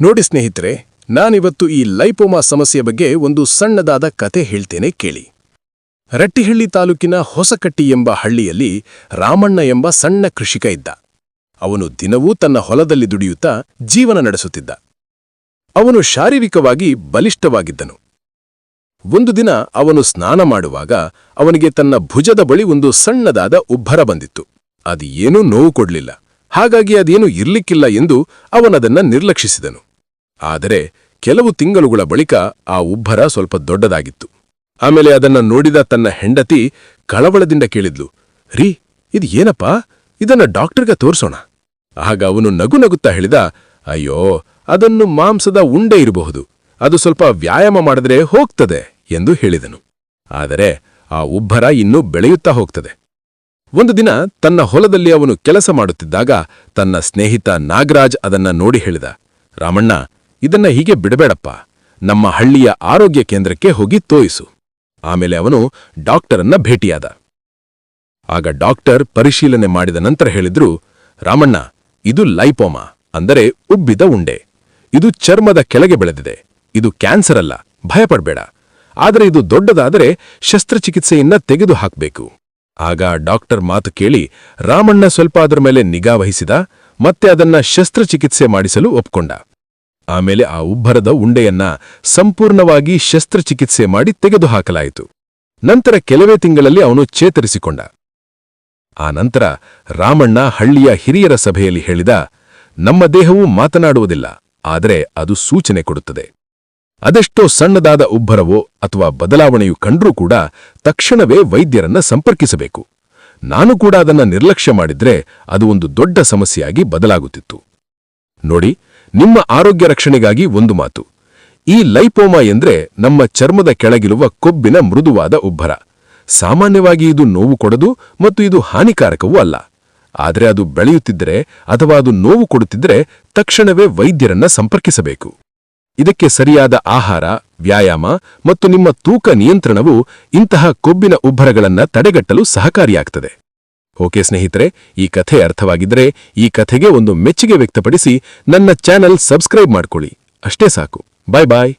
ನೋಡಿ ಸ್ನೇಹಿತರೆ, ನಾನಿವತ್ತು ಈ ಲೈಪೋಮಾ ಸಮಸ್ಯೆ ಬಗ್ಗೆ ಒಂದು ಸಣ್ಣದಾದ ಕತೆ ಹೇಳ್ತೇನೆ ಕೇಳಿ. ರಟ್ಟಿಹಳ್ಳಿ ತಾಲೂಕಿನ ಹೊಸಕಟ್ಟಿ ಎಂಬ ಹಳ್ಳಿಯಲ್ಲಿ ರಾಮಣ್ಣ ಎಂಬ ಸಣ್ಣ ಕೃಷಿಕ ಇದ್ದ. ಅವನು ದಿನವೂ ತನ್ನ ಹೊಲದಲ್ಲಿ ದುಡಿಯುತ್ತಾ ಜೀವನ ನಡೆಸುತ್ತಿದ್ದ. ಅವನು ಶಾರೀರಿಕವಾಗಿ ಬಲಿಷ್ಠವಾಗಿದ್ದನು. ಒಂದು ದಿನ ಅವನು ಸ್ನಾನ ಮಾಡುವಾಗ ಅವನಿಗೆ ತನ್ನ ಭುಜದ ಬಳಿ ಒಂದು ಸಣ್ಣದಾದ ಉಬ್ಬರ ಬಂದಿತ್ತು. ಅದು ಏನೂ ನೋವು ಕೊಡಲಿಲ್ಲ. ಹಾಗಾಗಿ ಅದೇನು ಇರ್ಲಿಕ್ಕಿಲ್ಲ ಎಂದು ಅವನದನ್ನ ನಿರ್ಲಕ್ಷಿಸಿದನು. ಆದರೆ ಕೆಲವು ತಿಂಗಳುಗಳ ಬಳಿಕ ಆ ಉಬ್ಬರ ಸ್ವಲ್ಪ ದೊಡ್ಡದಾಗಿತ್ತು. ಆಮೇಲೆ ಅದನ್ನ ನೋಡಿದ ತನ್ನ ಹೆಂಡತಿ ಕಳವಳದಿಂದ ಕೇಳಿದ್ಲು, ರೀ, ಇದು ಏನಪ್ಪಾ? ಇದನ್ನ ಡಾಕ್ಟರ್ಗೆ ತೋರಿಸೋಣ. ಆಗ ಅವನು ನಗು ನಗುತ್ತಾ ಹೇಳಿದ, ಅಯ್ಯೋ, ಅದನ್ನು ಮಾಂಸದ ಉಂಡೆ ಇರಬಹುದು. ಅದು ಸ್ವಲ್ಪ ವ್ಯಾಯಾಮ ಮಾಡಿದ್ರೆ ಹೋಗ್ತದೆ, ಎಂದು ಹೇಳಿದನು. ಆದರೆ ಆ ಉಬ್ಬರ ಇನ್ನೂ ಬೆಳೆಯುತ್ತಾ ಹೋಗ್ತದೆ. ಒಂದು ದಿನ ತನ್ನ ಹೊಲದಲ್ಲಿ ಅವನು ಕೆಲಸ ಮಾಡುತ್ತಿದ್ದಾಗ ತನ್ನ ಸ್ನೇಹಿತ ನಾಗರಾಜ್ ಅದನ್ನ ನೋಡಿ ಹೇಳಿದ, ರಾಮಣ್ಣ ಇದನ್ನ ಹೀಗೆ ಬಿಡಬೇಡಪ್ಪ. ನಮ್ಮ ಹಳ್ಳಿಯ ಆರೋಗ್ಯ ಕೇಂದ್ರಕ್ಕೆ ಹೋಗಿ ತೋಯಿಸು. ಆಮೇಲೆ ಅವನು ಡಾಕ್ಟರನ್ನ ಭೇಟಿಯಾದ. ಆಗ ಡಾಕ್ಟರ್ ಪರಿಶೀಲನೆ ಮಾಡಿದ ನಂತರ ಹೇಳಿದ್ರು, ರಾಮಣ್ಣ, ಇದು ಲೈಪೋಮಾ, ಅಂದರೆ ಉಬ್ಬಿದ ಉಂಡೆ. ಇದು ಚರ್ಮದ ಕೆಳಗೆ ಬೆಳೆದಿದೆ. ಇದು ಕ್ಯಾನ್ಸರ್ ಅಲ್ಲ, ಭಯಪಡಬೇಡ. ಆದರೆ ಇದು ದೊಡ್ಡದಾದರೆ ಶಸ್ತ್ರಚಿಕಿತ್ಸೆಯನ್ನ ತೆಗೆದು ಹಾಕಬೇಕು. ಆಗ ಡಾಕ್ಟರ್ ಮಾತು ಕೇಳಿ, ರಾಮಣ್ಣ ಸ್ವಲ್ಪ ಅದರ ಮೇಲೆ ನಿಗಾ ವಹಿಸಿದ, ಮತ್ತೆ ಅದನ್ನ ಶಸ್ತ್ರಚಿಕಿತ್ಸೆ ಮಾಡಿಸಲು ಒಪ್ಕೊಂಡ. ಆಮೇಲೆ ಆ ಉಬ್ಬರದ ಉಂಡೆಯನ್ನ ಸಂಪೂರ್ಣವಾಗಿ ಶಸ್ತ್ರಚಿಕಿತ್ಸೆ ಮಾಡಿ ತೆಗೆದುಹಾಕಲಾಯಿತು. ನಂತರ ಕೆಲವೇ ತಿಂಗಳಲ್ಲಿ ಅವನು ಚೇತರಿಸಿಕೊಂಡ. ಆ ನಂತರ ರಾಮಣ್ಣ ಹಳ್ಳಿಯ ಹಿರಿಯರ ಸಭೆಯಲ್ಲಿ ಹೇಳಿದ, ನಮ್ಮ ದೇಹವು ಮಾತನಾಡುವುದಿಲ್ಲ, ಆದರೆ ಅದು ಸೂಚನೆ ಕೊಡುತ್ತದೆ. ಅದೆಷ್ಟೋ ಸಣ್ಣದಾದ ಉಬ್ಬರವೋ ಅಥವಾ ಬದಲಾವಣೆಯು ಕಂಡ್ರೂ ಕೂಡ ತಕ್ಷಣವೇ ವೈದ್ಯರನ್ನ ಸಂಪರ್ಕಿಸಬೇಕು. ನಾನು ಕೂಡ ಅದನ್ನ ನಿರ್ಲಕ್ಷ್ಯ ಮಾಡಿದ್ರೆ ಅದು ಒಂದು ದೊಡ್ಡ ಸಮಸ್ಯೆಯಾಗಿ ಬದಲಾಗುತ್ತಿತ್ತು. ನೋಡಿ ನಿಮ್ಮ ಆರೋಗ್ಯ ರಕ್ಷಣೆಗಾಗಿ ಒಂದು ಮಾತು. ಈ ಲೈಪೋಮಾ ಎಂದ್ರೆ ನಮ್ಮ ಚರ್ಮದ ಕೆಳಗಿರುವ ಕೊಬ್ಬಿನ ಮೃದುವಾದ ಉಬ್ಬರ. ಸಾಮಾನ್ಯವಾಗಿ ಇದು ನೋವು ಕೊಡದು ಮತ್ತು ಇದು ಹಾನಿಕಾರಕವೂ ಅಲ್ಲ. ಆದರೆ ಅದು ಬೆಳೆಯುತ್ತಿದ್ದರೆ ಅಥವಾ ಅದು ನೋವು ಕೊಡುತ್ತಿದ್ದರೆ ತಕ್ಷಣವೇ ವೈದ್ಯರನ್ನ ಸಂಪರ್ಕಿಸಬೇಕು. ಇದಕ್ಕೆ ಸರಿಯಾದ ಆಹಾರ, ವ್ಯಾಯಾಮ ಮತ್ತು ನಿಮ್ಮ ತೂಕ ನಿಯಂತ್ರಣವು ಇಂತಹ ಕೊಬ್ಬಿನ ಉಬ್ಬರಗಳನ್ನು ತಡೆಗಟ್ಟಲು ಸಹಕಾರಿಯಾಗ್ತದೆ. ಓಕೆ ಸ್ನೇಹಿತರೆ, ಈ ಕಥೆ ಅರ್ಥವಾಗಿದ್ರೆ ಈ ಕಥೆಗೆ ಒಂದು ಮೆಚ್ಚುಗೆ ವ್ಯಕ್ತಪಡಿಸಿ ನನ್ನ ಚಾನೆಲ್ ಸಬ್ಸ್ಕ್ರೈಬ್ ಮಾಡ್ಕೊಳ್ಳಿ. ಅಷ್ಟೇ ಸಾಕು. ಬಾಯ್ ಬಾಯ್.